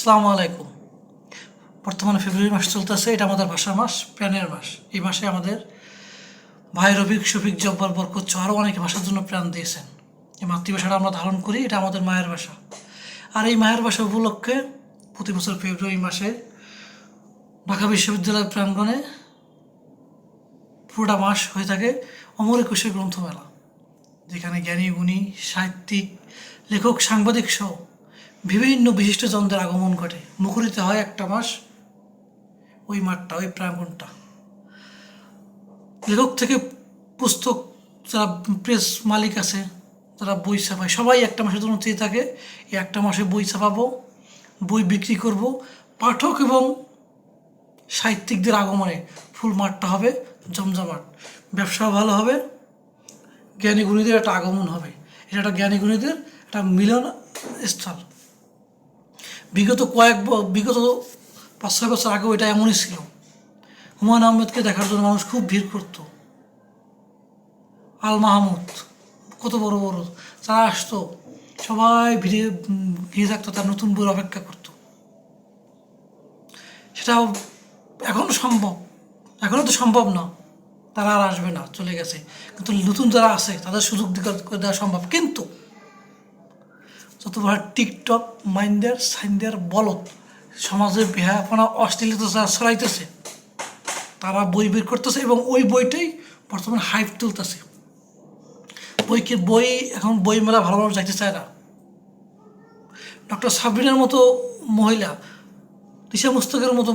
আসসালামু আলাইকুম। বর্তমানে ফেব্রুয়ারি মাস চলতেছে, এটা আমাদের ভাষা মাস প্রাণের মাস। এই মাসে আমাদের ভাই রফিক, শফিক, জব্বার, বরকত আরও অনেকে ভাষার জন্য প্রাণ দিয়েছেন। এই মাতৃভাষাটা আমরা ধারণ করি, এটা আমাদের মায়ের ভাষা। আর এই মায়ের ভাষা উপলক্ষে প্রতি বছর ফেব্রুয়ারি মাসে ঢাকা বিশ্ববিদ্যালয়ের প্রাঙ্গণে পুরোটা মাস হয়ে থাকে অমর একুশে গ্রন্থমেলা, যেখানে জ্ঞানী, গুণী, সাহিত্যিক, লেখক, সাংবাদিক সহ বিভিন্ন বিশিষ্ট জনদের আগমন ঘটে। মুখরিত হয় একটা মাস, ওই মাঠটা, ওই প্রাঙ্গণটা লেখক থেকে পুস্তক, যারা প্রেস মালিক আছে, যারা বই ছাপায়, সবাই একটা মাসের জন্য চেয়ে থাকে, এই একটা মাসে বই ছাপাবো, বই বিক্রি করব। পাঠক এবং সাহিত্যিকদের আগমনে ফুল মাঠটা হবে, জমজমাট। ব্যবসাও ভালো হবে, জ্ঞানী গুণীদের একটা আগমন হবে। এটা একটা জ্ঞানী গুণীদের একটা মিলন স্থল। বিগত কয়েক বিগত পাঁচ ছয় বছর আগেও এটা এমনই ছিল। হুমায়ুন আহমেদকে দেখার জন্য মানুষ খুব ভিড় করত। আল মাহমুদ, কত বড় বড় যারা আসতো, সবাই ভিড়ে ভিড়ে থাকতো, তার নতুন বইয়ের অপেক্ষা করতো। সেটাও এখনও সম্ভব এখনও তো সম্ভব না। তারা আর আসবে না, চলে গেছে। কিন্তু নতুন যারা আছে, তাদের সুযোগ করে দেওয়া সম্ভব। কিন্তু যত বড় টিকটক মাইন্ডের সাইন্ডের বলত সমাজের বেহাপনা অশ্লীলতা যারা ছড়াইতেছে, তারা বই বের করতেছে এবং ওই বইটাই বর্তমানে হাইপ তুলতেছে। বইকে বই, এখন বই মেলা ভালো ভালো যাইতে চায় না। ডক্টর সাবরিনার মতো মহিলা দিশা মুস্তকের মতো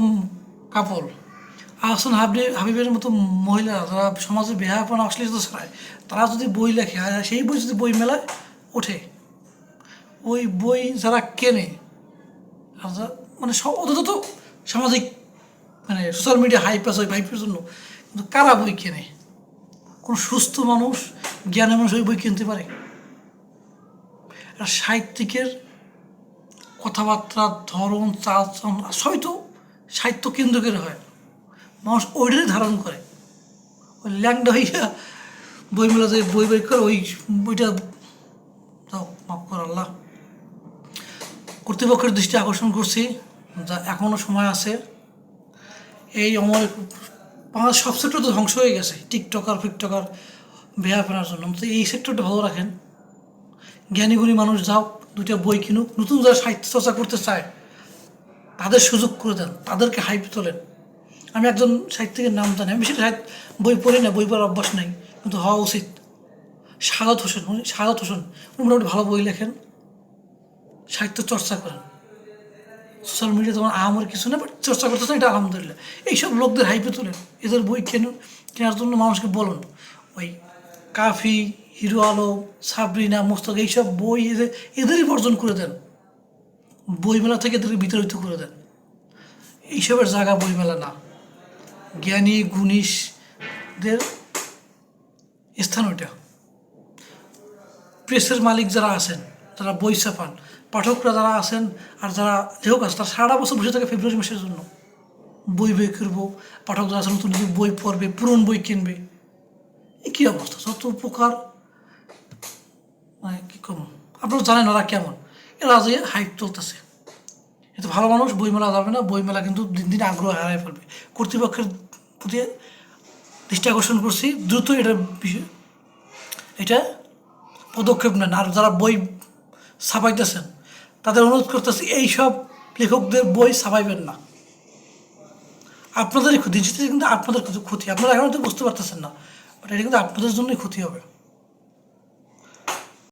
কাপড় আহসান হাবি হাবিবের মতো মহিলা যারা সমাজে বেহাপনা অশ্লীলতা ছড়ায়, তারা যদি বই লেখে, আর সেই বই যদি বই মেলায় ওঠে ওই বই যারা কেনে মানে সব ওদের তো সামাজিক মানে সোশ্যাল মিডিয়া হাইপ আছে ওই হাইপের জন্য। কিন্তু কারা বই কেনে? কোনো সুস্থ মানুষ, জ্ঞানী মানুষ ওই বই কিনতে পারে? আর সাহিত্যিকের কথাবার্তা, ধরন, চাল চলন সবই তো সাহিত্য কেন্দ্রকের হয়। মানুষ ওইটাই ধারণ করে। ওই ল্যাংডা হইয়া বই মেলাতে বই বই করে ওই বইটা মাফ কর, আল্লাহ। কর্তৃপক্ষের দৃষ্টি আকর্ষণ করছি, যা এখনও সময় আছে। এই অমর বাংলাদেশ সব সেক্টর তো ধ্বংস হয়ে গেছে, টিকটকার, ফিকটকার বেহা ফেনার জন্য। তো এই সেক্টরটা ভালো রাখেন। জ্ঞানীগুণী মানুষ যাও, দুইটা বই কিনুক। নতুন যারা সাহিত্য চর্চা করতে চায়, তাদের সুযোগ করে দেন, তাদেরকে হাইপ তোলেন। আমি একজন সাহিত্যিকের নাম জানি, আমি বেশি সাহিত্য বই পড়ি না, বই পড়ার অভ্যাস নাই, কিন্তু হওয়া উচিত। সাগত হোসেন, উনি সাগত হোসেন, উনি মোটামুটি ভালো বই লেখেন। সাহিত্য চর্চা করেন। সোশ্যাল মিডিয়া তোমার আমার কিছু না বাট চর্চা করতেছেন, এটা আলহামদুলিল্লাহ। এইসব লোকদের হাইপে তোলেন এদের বই কেন, কেনার জন্য মানুষকে বলুন। ওই কাফি, হিরো আলো সাবরিনা মোস্তক এইসব বই এদের, এদেরই বর্জন করে দেন। বইমেলা থেকে এদেরকে বিতাড়িত করে দেন। এইসবের জায়গা বইমেলা না। জ্ঞানী, গুণীশদের স্থান ওইটা। প্রেসের মালিক যারা আছেন যারা বই ছাপান পাঠকরা যারা আছেন আর যারা লেখক আছে, তারা সারা বছর বসে থাকে ফেব্রুয়ারি মাসের জন্য। বই বই করব পাঠক যারা আছে, নতুন বই পড়বে, পুরনো বই কিনবে। এই কী অবস্থা? যত উপকার মানে কী কম আপনারা জানেন ওরা কেমন। এরা যে হাইপ চলতেছে। এতে ভালো মানুষ বইমেলা যাবে না বইমেলা কিন্তু দিন দিন আগ্রহ হারায় ফেলবে। কর্তৃপক্ষের প্রতি দৃষ্টি আকর্ষণ করছি দ্রুত এটা বিষয় এটা পদক্ষেপ নেন। আর যারা বই ছাপাইতেছেন। তাদের অনুরোধ করতেছি এইসব লেখকদের বই ছাপাইবেন না। আপনাদের ক্ষতি কিন্তু আপনাদের ক্ষতি, আপনারা এখন তো বুঝতে পারতেছেন না বাট এটা কিন্তু আপনাদের জন্যই ক্ষতি হবে।